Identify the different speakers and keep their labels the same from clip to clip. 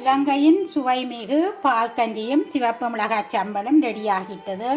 Speaker 1: இலங்கையின் சுவைமிகு பால் கஞ்சியும் சிவப்பு மிளகாய் சம்பலும் ரெடி ஆகிட்டது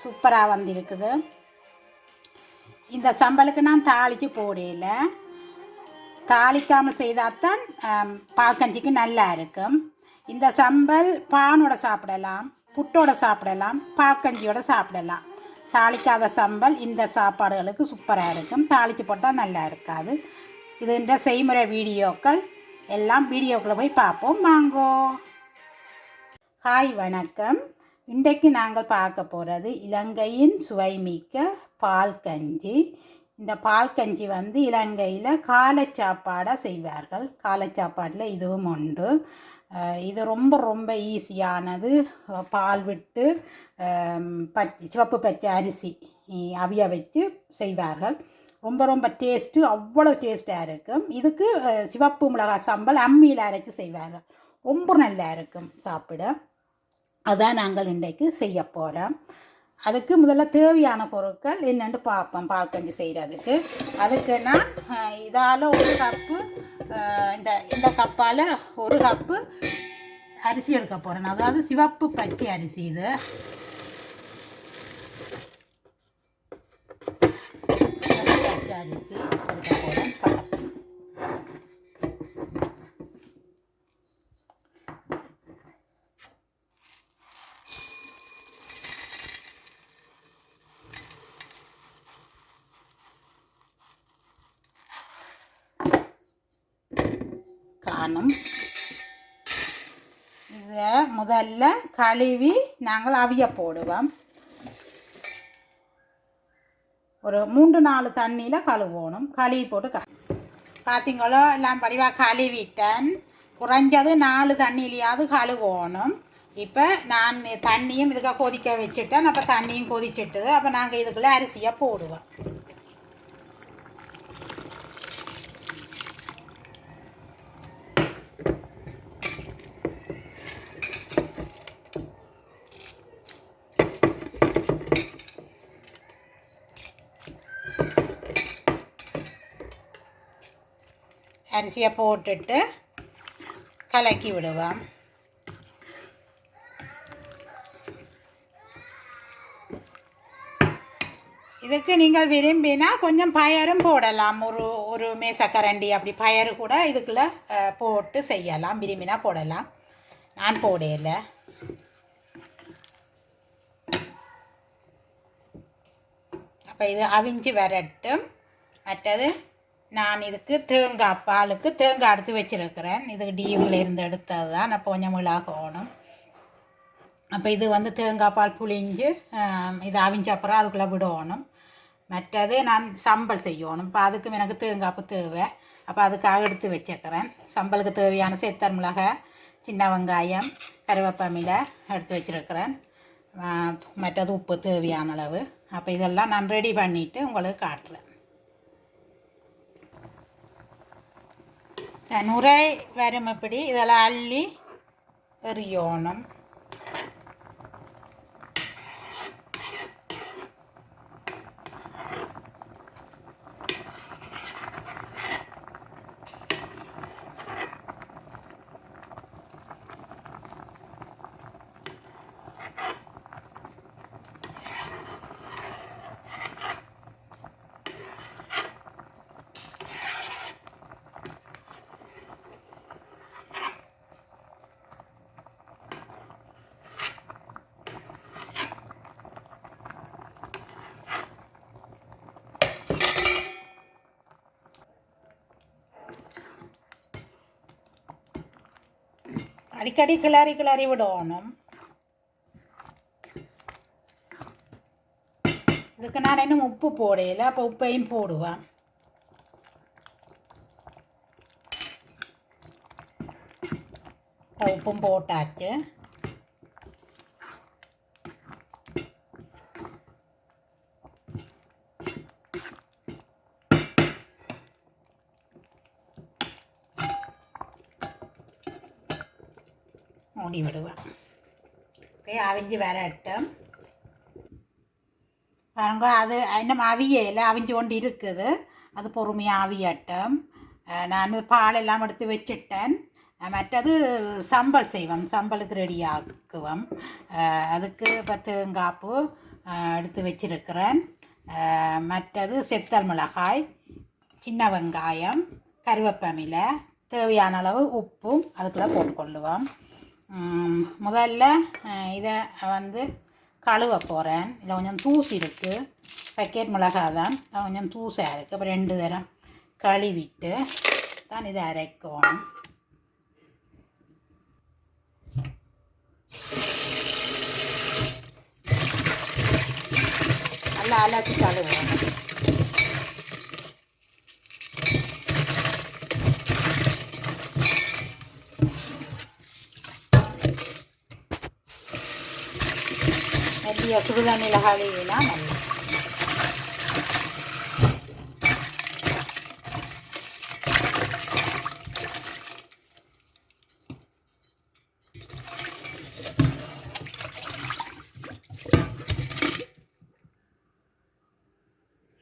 Speaker 1: சூப்பராக வந்திருக்குது. இந்த சம்பலுக்கு நான் தாளித்து போடையில தாளிக்காமல் செய்தால்தான் தான் பால் கஞ்சிக்கு நல்லா இருக்கும். இந்த சம்பல் பானோட சாப்பிடலாம் புட்டோட சாப்பிடலாம் பால் கஞ்சியோட சாப்பிடலாம். தாளிக்காத சம்பல் இந்த சாப்பாடுகளுக்கு சூப்பராக இருக்கும். தாளித்து போட்டால் நல்லா இருக்காது. இதுன்ற செய்முறை வீடியோக்கள். எல்லாம் வீடியோக்குள்ளே போய் பார்ப்போம். வாங்கோ. ஹாய் வணக்கம். இன்றைக்கு நாங்கள் பார்க்க போகிறது இலங்கையின் சுவைமிக்க பால் கஞ்சி இந்த பால் கஞ்சி வந்து இலங்கையில் காலை சாப்பாடாக செய்வார்கள். காலை சாப்பாட்டில் இதுவும் உண்டு. இது ரொம்ப ரொம்ப ஈஸியானது. பால் விட்டு அஹ் பச்சை சிவப்பு பச்சை அரிசி அவிய வச்சு செய்வார்கள். ரொம்ப ரொம்ப டேஸ்ட்டு அவ்வளோ டேஸ்ட்டாக இருக்கும். இதுக்கு சிவப்பு மிளகாய் சம்பல் அம்மியில் அரைச்சி செய்வாங்க ரொம்ப நல்லா இருக்கும் சாப்பிட. அதான் நாங்கள் இன்றைக்கு செய்ய போகிறோம் அதுக்கு முதல்ல தேவையான பொருட்கள் என்னென்று பார்ப்போம் பால்கஞ்சி செய்கிறதுக்கு அதுக்கு நான் இதால் ஒரு கப்பு இந்த இந்த கப்பால் ஒரு கப்பு அரிசி எடுக்க போகிறேன் அதாவது சிவப்பு பச்சை அரிசி இது. பச்சை அரிசி எடுக்க காணும். இதை முதல்ல கழுவி நாங்கள் அவிய போடுவோம். ஒரு மூன்று நாலு தண்ணியில் கழுவணும். கழுவி போட்டு க பார்த்தீங்களோ எல்லாம் படிவாக கழுவிட்டேன். குறைஞ்சது நாலு தண்ணியிலையாவது கழுவணும். இப்போ நான் தண்ணியும் இதுக்காக கொதிக்க வச்சுட்டேன். அப்போ தண்ணியும் கொதிச்சிட்டு அப்போ நாங்கள் இதுக்குள்ளே அரிசியை போடுவோம். அரிசியை போட்டுட்டு கலக்கி விடுவோம். இதுக்கு நீங்கள் விரும்பினா கொஞ்சம் பயரும் போடலாம். ஒரு ஒரு மேசக்கரண்டி அப்படி பயறு கூட இதுக்குள்ளே போட்டு செய்யலாம். விரும்பினா போடலாம். நான் போடையில அப்போ இது அவிஞ்சு வரட்டும். மற்றது நான் இதுக்கு தேங்காய் பாலுக்கு தேங்காய் எடுத்து வச்சிருக்கிறேன். இதுக்கு டியூவில் இருந்து எடுத்தது தான் நான் கொஞ்சம் மிளகணும் அப்போ இது வந்து தேங்காய் பால் புளிஞ்சு இது அவிஞ்ச அப்புறம் அதுக்குள்ளே விடணும். மற்றது நான் சம்பல் செய்யணும். இப்போ அதுக்கும் எனக்கு தேங்காய்ப்பு தேவை. அப்போ அதுக்காக எடுத்து வச்சுக்கிறேன். சம்பலுக்கு தேவையான சேத்தர் மிளகாய் சின்ன வெங்காயம் கருவேப்பமிலை எடுத்து வச்சுருக்கிறேன். மற்றது உப்பு தேவையான அளவு. அப்போ இதெல்லாம் நான் ரெடி பண்ணிவிட்டு உங்களுக்கு காட்டுறேன். நுரை வரும் இப்படி இதெல்லாம் அள்ளி எறியணும் அடிக்கடி கிளறி கிளறி விடணும். இதுக்கு நான் இன்னும் உப்பு போடையில் அப்போ உப்பையும் போடுவேன். உப்பும் போட்டாச்சு. மூடி விடுவேன் ஓகே அவிஞ்சு வரட்டும் பாருங்க அது இன்னும் அவியல அவிஞ்சு கொண்டு இருக்குது. அது பொறுமையாக அவியட்டும் நான் பாலெல்லாம் எடுத்து வச்சுட்டேன். மற்றது சம்பல் செய்வோம். சம்பலுக்கு ரெடி ஆக்குவோம். அதுக்கு பத்துங்காப்பு எடுத்து வச்சிருக்கிறேன். மற்றது செத்தல் மிளகாய் சின்ன வெங்காயம் கருவேப்பமில தேவையான அளவு உப்பும் அதுக்குள்ளே போட்டுக்கொள்ளுவோம். முதல்ல இதை வந்து கழுவ போகிறேன் இதில் கொஞ்சம் தூசி இருக்குது பக்கெட் மிளகாய் தான். இதில் கொஞ்சம் தூசாக இருக்குது அப்புறம் ரெண்டு தரம் கழுவிட்டு தான் இதை அரைக்கணும். நல்லா அலசி கழுவணும். மெல்லிய சுடுதண்ணியில் கழுவினா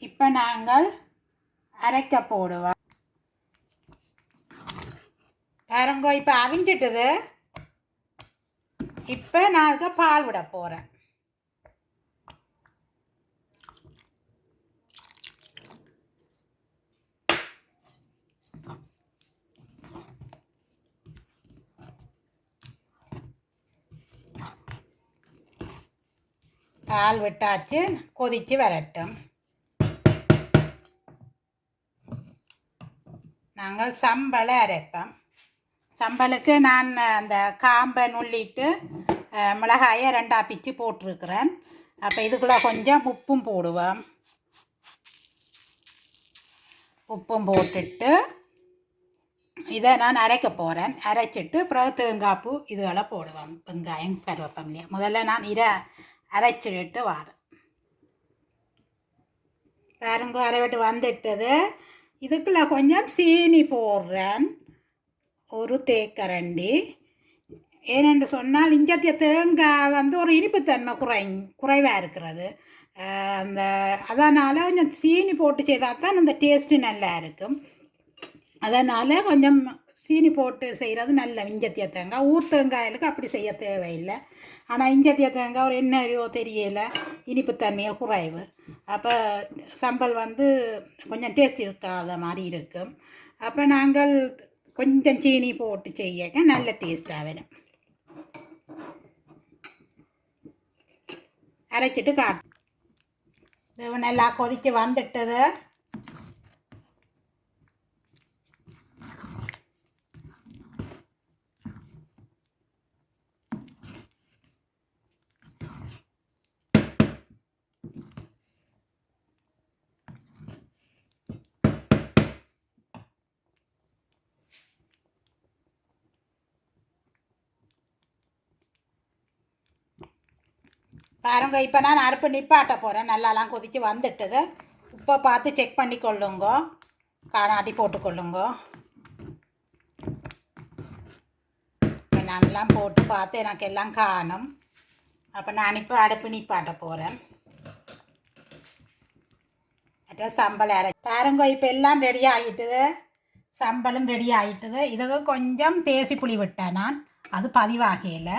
Speaker 1: இப்போ நாங்கள் அரைக்க போடுவோம் பாருங்க இப்போ அவிஞ்சிட்டுது இப்போ நான் பால் விட போகிறேன் பால் விட்டாச்சு கொதித்து வரட்டும் நாங்கள் சம்பளை அரைப்போம் சம்பளுக்கு நான் அந்த காம்பை நுள்ளிட்டு மிளகாயை ரெண்டா பிச்சு போட்டிருக்கிறேன் அப்போ இதுக்குள்ளே கொஞ்சம் உப்பும் போடுவோம் உப்பும் போட்டுட்டு இதை நான் அரைக்க போகிறேன் அரைச்சிட்டு பிறகு தேங்காய்ப்பூ இதுகளை போடுவேன் வெங்காயம் கருவேப்பமில்லையா முதல்ல நான் இரை அரைச்சிட்டு வரேன் பாருங்க அரைவிட்டு வந்துட்டது. இதுக்குள்ள கொஞ்சம் சீனி போடுறேன். ஒரு தேக்கரண்டி. ஏனென்று சொன்னால் இஞ்சத்திய தேங்காய் வந்து ஒரு இனிப்புத்தன்மை குறை குறைவாக இருக்கிறது. அந்த அதனால் கொஞ்சம் சீனி போட்டு செய்தால் தான் அந்த டேஸ்ட்டு நல்லா இருக்கும். அதனால் கொஞ்சம் சீனி போட்டு செய்கிறது நல்ல இஞ்சத்திய தேங்காய். ஊர் தேங்காய்களுக்கு அப்படி செய்ய தேவையில்லை. ஆனால் இஞ்சத்திய தேங்காய் ஒரு என்னையோ தெரியலை. இனிப்புத்தன்மையில் குறைவு. அப்போ சம்பல் வந்து கொஞ்சம் டேஸ்ட் இருக்காத மாதிரி இருக்கும். அப்போ நாங்கள் கொஞ்சம் சீனி போட்டு செய்யக்க நல்ல டேஸ்ட்டாக வரும். அரைச்சிட்டு காட்டு. நல்லா கொதித்து வந்துட்டது. பாருங்க இப்போ நான் அடுப்பு நிப்பாட்ட போகிறேன் நல்லாலாம் கொதித்து வந்துட்டுது. உப்பை பார்த்து செக் பண்ணி கொள்ளுங்க காணாட்டி போட்டுக்கொள்ளுங்க நல்லா போட்டு பார்த்து எனக்கு எல்லாம் காணும். அப்போ நான் இப்போ அடுப்பு நிப்பாட்ட போகிறேன் மற்ற சம்பளம் அரை பாருங்க இப்போ எல்லாம் ரெடி ஆகிட்டுது சம்பளம் ரெடி ஆகிட்டுது இதுக்கு கொஞ்சம் தேசி புளி விட்டேன் நான். அது பதிவாகையில்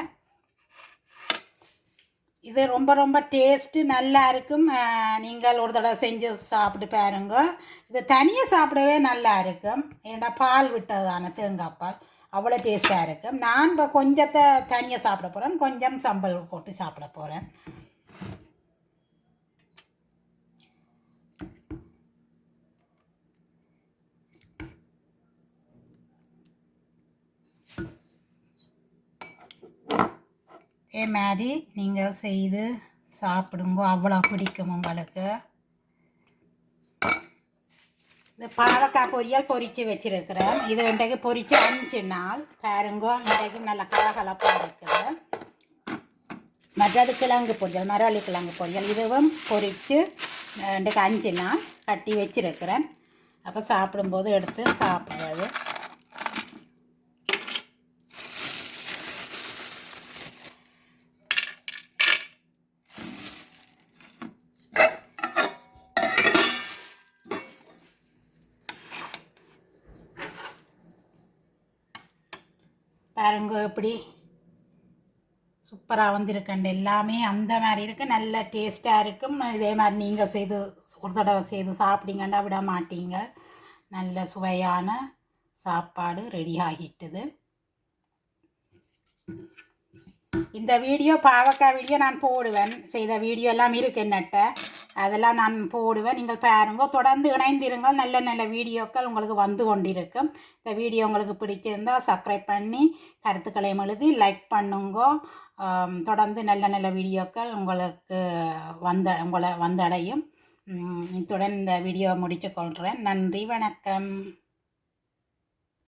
Speaker 1: இது ரொம்ப ரொம்ப டேஸ்ட்டு நல்லா இருக்கும். நீங்கள் ஒரு தடவை செஞ்சு சாப்பிட்டு பாருங்க. இது தனியாக சாப்பிடவே நல்லா இருக்கும். ஏன்னா பால் விட்டதான தேங்காய் பால். அவ்வளோ டேஸ்ட்டாக இருக்கும். நான் இப்போ கொஞ்சத்தை தனியாக சாப்பிட போகிறேன் கொஞ்சம் சம்பல் போட்டு சாப்பிட போகிறேன் இதே மாதிரி நீங்கள் செய்து சாப்பிடுங்க. அவ்வளோ பிடிக்கும் உங்களுக்கு. இந்த பாவக்காய் பொரியல் பொரித்து வச்சுருக்கிறேன். இது இன்றைக்கு பொரித்து அஞ்சு நாள். பாருங்க இன்றைக்கு நல்ல கலகலப்பாக இருக்குது. மற்றது கிழங்கு பொரியல் மரவள்ளி கிழங்கு பொரியல். இதுவும் பொரித்து இன்றைக்கு அஞ்சு நாள் கட்டி வச்சுருக்கிறேன். அப்போ சாப்பிடும்போது எடுத்து சாப்பிட்றது. பாருங்க எப்படி சூப்பராக வந்திருக்கண்டு. எல்லாமே அந்த மாதிரி இருக்குது நல்ல டேஸ்ட்டாக இருக்கும். இதே மாதிரி நீங்கள் செய்து ஒரு தடவை செய்து சாப்பிட்டீங்கன்னா விட மாட்டீங்க. நல்ல சுவையான சாப்பாடு ரெடி ஆகிட்டுது. இந்த வீடியோ பாவக்காய் வீடியோ நான் போடுவேன். செய்த வீடியோ எல்லாம் இருக்கு என்னட்ட அதெல்லாம் நான் போடுவேன். நீங்கள் பாருங்க. தொடர்ந்து இணைந்திருங்கள். நல்ல நல்ல வீடியோக்கள் உங்களுக்கு வந்து கொண்டிருக்கும். இந்த வீடியோ உங்களுக்கு பிடிச்சிருந்தா சப்ஸ்கிரைப் பண்ணி கருத்துக்களையும் எழுதி லைக் பண்ணுங்க. தொடர்ந்து நல்ல நல்ல வீடியோக்கள் உங்களுக்கு வந்த உங்களை வந்தடையும். இத்துடன் இந்த வீடியோ முடித்துக்கொள்கிறேன் நன்றி வணக்கம்.